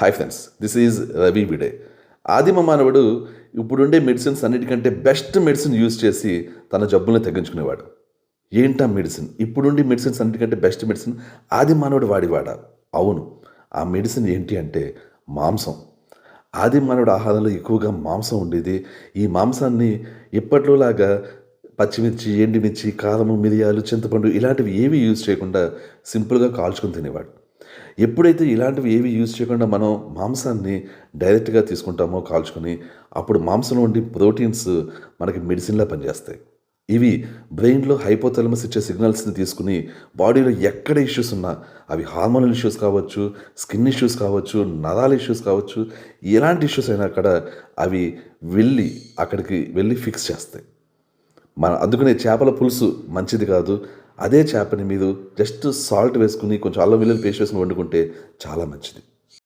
Hi friends this is Ravi విడే ఆదిమ మానవుడు ఇప్పుడుండే మెడిసిన్స్ అన్నిటికంటే బెస్ట్ మెడిసిన్ యూజ్ చేసి తన జబ్బులను తగ్గించుకునేవాడు. ఏంటా మెడిసిన్ ఇప్పుడుండి మెడిసిన్స్ అన్నిటికంటే బెస్ట్ మెడిసిన్ ఆది మానవుడు వాడివాడా? అవును. ఆ మెడిసిన్ ఏంటి అంటే మాంసం. ఆది మానవుడు ఆహారంలో ఎక్కువగా మాంసం ఉండేది. ఈ మాంసాన్ని ఇప్పట్లోలాగా పచ్చిమిర్చి ఎండుమిర్చి కారము మిరియాలు చింతపండు ఇలాంటివి ఏవి యూజ్ చేయకుండా సింపుల్గా కాల్చుకొని తినేవాడు. ఎప్పుడైతే ఇలాంటివి ఏవి యూజ్ చేయకుండా మనం మాంసాన్ని డైరెక్ట్గా తీసుకుంటామో కాల్చుకొని అప్పుడు మాంసంలో ఉండి ప్రోటీన్స్ మనకి మెడిసిన్లా పనిచేస్తాయి. ఇవి బ్రెయిన్లో హైపోథెలమస్ ఇచ్చే సిగ్నల్స్ని తీసుకుని బాడీలో ఎక్కడ ఇష్యూస్ ఉన్నా అవి హార్మోనల్ ఇష్యూస్ కావచ్చు స్కిన్ ఇష్యూస్ కావచ్చు నరాల ఇష్యూస్ కావచ్చు ఎలాంటి ఇష్యూస్ అయినా అక్కడ అవి వెళ్ళి అక్కడికి వెళ్ళి ఫిక్స్ చేస్తాయి. మన అందుకనే చేపల పులుసు మంచిది కాదు అదే చేపని మీరు జస్ట్ సాల్ట్ వేసుకుని కొంచెం అల్లం వెల్లుల్లి పేస్ట్ వేసుకుని వండుకుంటే చాలా మంచిది.